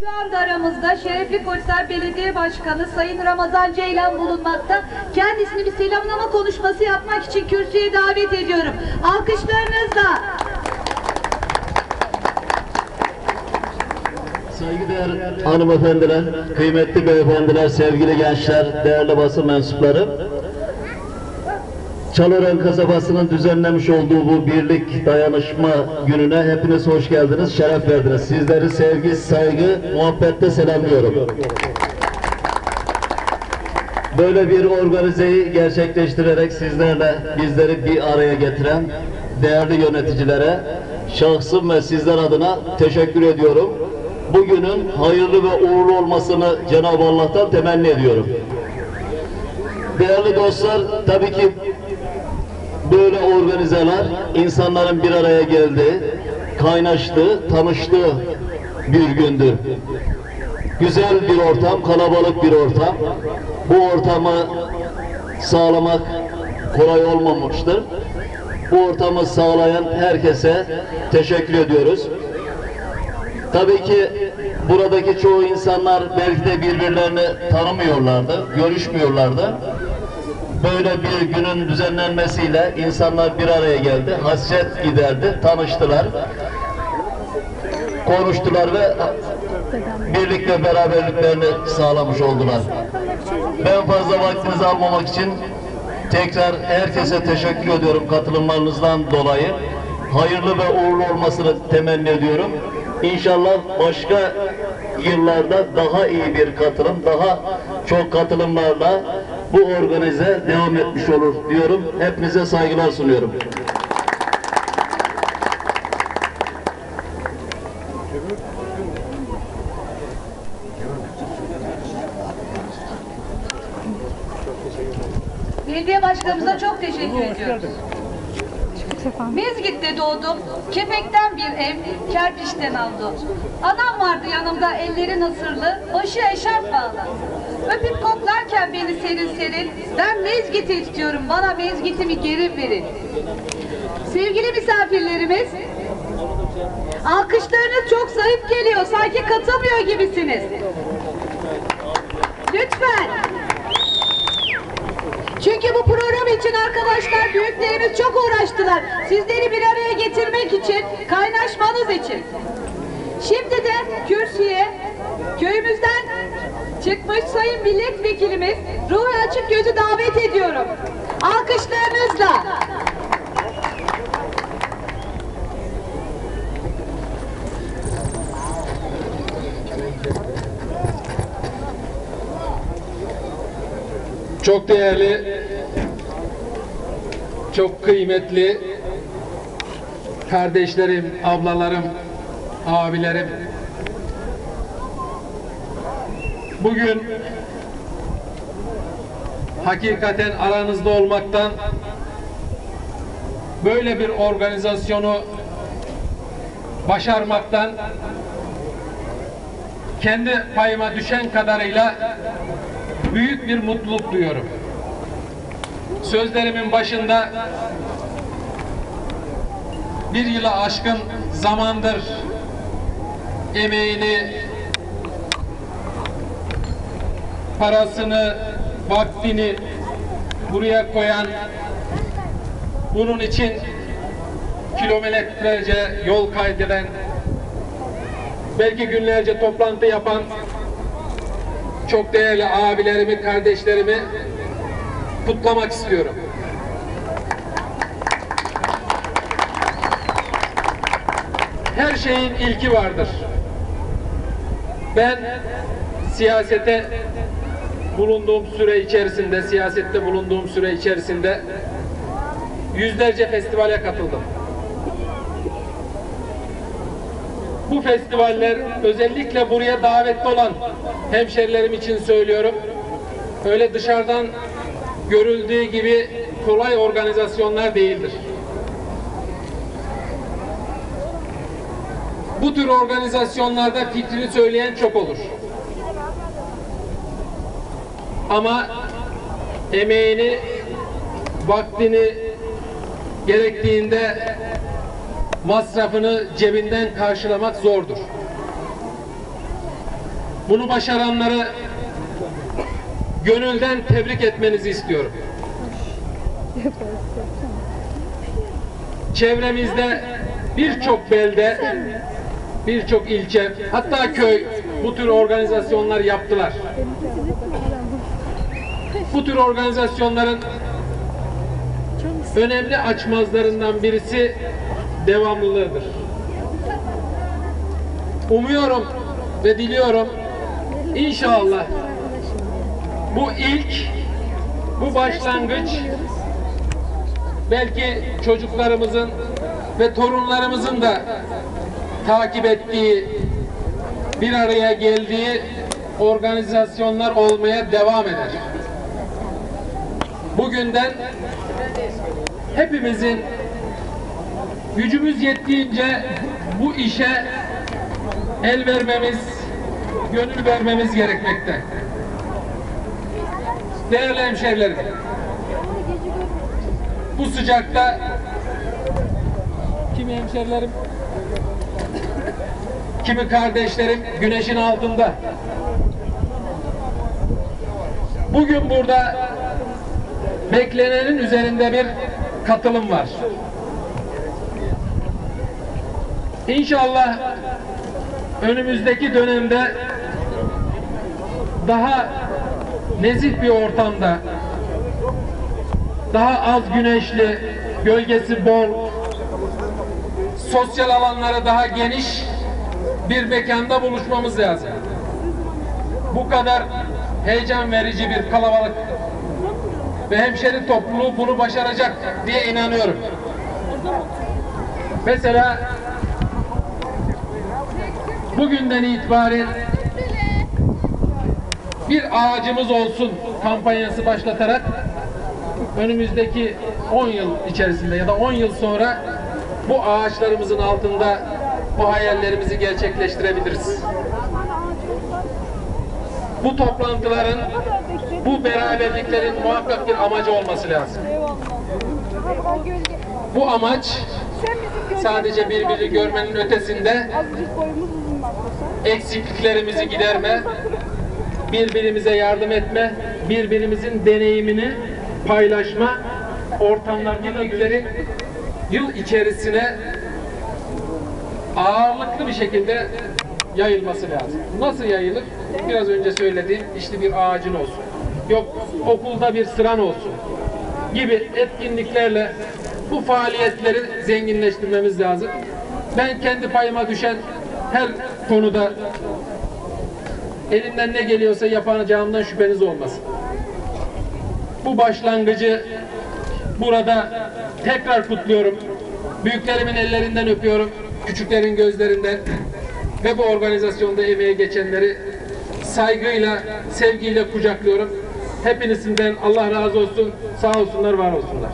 Şu anda aramızda Şerefli Koçlar Belediye Başkanı Sayın Ramazan Ceylan bulunmakta. Kendisini bir selamlama konuşması yapmak için kürsüye davet ediyorum. Alkışlarınızla. Saygıdeğer hanımefendiler, kıymetli beyefendiler, sevgili gençler, değerli basın mensupları. Çalören kasabasının düzenlemiş olduğu bu birlik dayanışma gününe hepiniz hoş geldiniz, şeref verdiniz. Sizleri sevgi, saygı, muhabbetle selamlıyorum. Böyle bir organizeyi gerçekleştirerek sizlerle bizleri bir araya getiren değerli yöneticilere şahsım ve sizler adına teşekkür ediyorum. Bugünün hayırlı ve uğurlu olmasını Cenab-ı Allah'tan temenni ediyorum. Değerli dostlar, tabii ki böyle organizeler insanların bir araya geldiği, kaynaştığı, tanıştığı bir gündür. Güzel bir ortam, kalabalık bir ortam. Bu ortamı sağlamak kolay olmamıştır. Bu ortamı sağlayan herkese teşekkür ediyoruz. Tabii ki buradaki çoğu insanlar belki de birbirlerini tanımıyorlardı, görüşmüyorlardı. Böyle bir günün düzenlenmesiyle insanlar bir araya geldi, hasret giderdi, tanıştılar, konuştular ve birlik ve beraberliklerini sağlamış oldular. Ben fazla vaktinizi almamak için tekrar herkese teşekkür ediyorum katılımlarınızdan dolayı. Hayırlı ve uğurlu olmasını temenni ediyorum. İnşallah başka yıllarda daha iyi bir katılım, daha çok katılımlarla bu organize devam etmiş olur diyorum. Hepinize saygılar sunuyorum. Belediye Başkanımıza çok teşekkür ediyoruz. Mezgit'te doğdum. Kepekten bir ev, kerpiçten aldım. Anam vardı yanımda, elleri nasırlı, başı eşarp bağlı. Öpüp koklarken beni serin serin, ben Mezgit'i istiyorum, bana Mezgit'imi geri verin. Sevgili misafirlerimiz, alkışlarınız çok zayıf geliyor, sanki katılmıyor gibisiniz. Lütfen. Çünkü bu program için arkadaşlar büyüklerimiz çok uğraştılar. Sizleri bir araya getirmek için, kaynaşmanız için. Şimdi de kürsüye köyümüzden çıkmış sayın milletvekilimiz Ruhi Açık Gözü davet ediyorum. Alkışlarınızla. Çok değerli, çok kıymetli kardeşlerim, ablalarım, abilerim. Bugün hakikaten aranızda olmaktan böyle bir organizasyonu başarmaktan kendi payıma düşen kadarıyla büyük bir mutluluk duyuyorum. Sözlerimin başında bir yıla aşkın zamandır emeğini, parasını, vaktini buraya koyan, bunun için kilometrelerce yol kaydeden, belki günlerce toplantı yapan çok değerli abilerimi, kardeşlerimi kutlamak istiyorum. Her şeyin ilki vardır. Ben siyasete bulunduğum süre içerisinde, siyasette bulunduğum süre içerisinde yüzlerce festivale katıldım. Bu festivaller özellikle buraya davetli olan hemşerilerim için söylüyorum. Öyle dışarıdan görüldüğü gibi kolay organizasyonlar değildir. Bu tür organizasyonlarda fikrini söyleyen çok olur. Ama emeğini, vaktini gerektiğinde masrafını cebinden karşılamak zordur. Bunu başaranları gönülden tebrik etmenizi istiyorum. Çevremizde birçok belde, birçok ilçe, hatta köy bu tür organizasyonlar yaptılar. Bu tür organizasyonların önemli açmazlarından birisi devamlılığıdır. Umuyorum ve diliyorum inşallah bu ilk, bu başlangıç belki çocuklarımızın ve torunlarımızın da takip ettiği, bir araya geldiği organizasyonlar olmaya devam eder. Bugünden hepimizin gücümüz yettiğince bu işe el vermemiz, gönül vermemiz gerekmekte. Değerli hemşehrilerim, bu sıcakta kimi hemşerilerim, kimi kardeşlerim güneşin altında. Bugün burada beklenenin üzerinde bir katılım var. İnşallah önümüzdeki dönemde daha nezih bir ortamda, daha az güneşli, gölgesi bol, sosyal alanları daha geniş bir mekanda buluşmamız lazım. Bu kadar heyecan verici bir kalabalık ve hemşeri topluluğu bunu başaracak diye inanıyorum. Mesela bugünden itibaren bir ağacımız olsun kampanyası başlatarak önümüzdeki 10 yıl içerisinde ya da 10 yıl sonra bu ağaçlarımızın altında bu hayallerimizi gerçekleştirebiliriz. Bu toplantıların, bu beraberliklerin muhakkak bir amacı olması lazım. Bu amaç sadece birbirini görmenin ötesinde eksikliklerimizi giderme, birbirimize yardım etme, birbirimizin deneyimini paylaşma, ortamlar birlikleri yıl içerisine ağırlıklı bir şekilde yayılması lazım. Nasıl yayılır? Biraz önce söylediğim işte bir ağacın olsun. Yok okulda bir sıran olsun gibi etkinliklerle bu faaliyetleri zenginleştirmemiz lazım. Ben kendi payıma düşen her konuda elimden ne geliyorsa yapacağımdan şüpheniz olmasın. Bu başlangıcı burada tekrar kutluyorum. Büyüklerimin ellerinden öpüyorum. Küçüklerin gözlerinden ve bu organizasyonda emeğe geçenleri saygıyla, sevgiyle kucaklıyorum. Hepinizden Allah razı olsun. Sağ olsunlar, var olsunlar.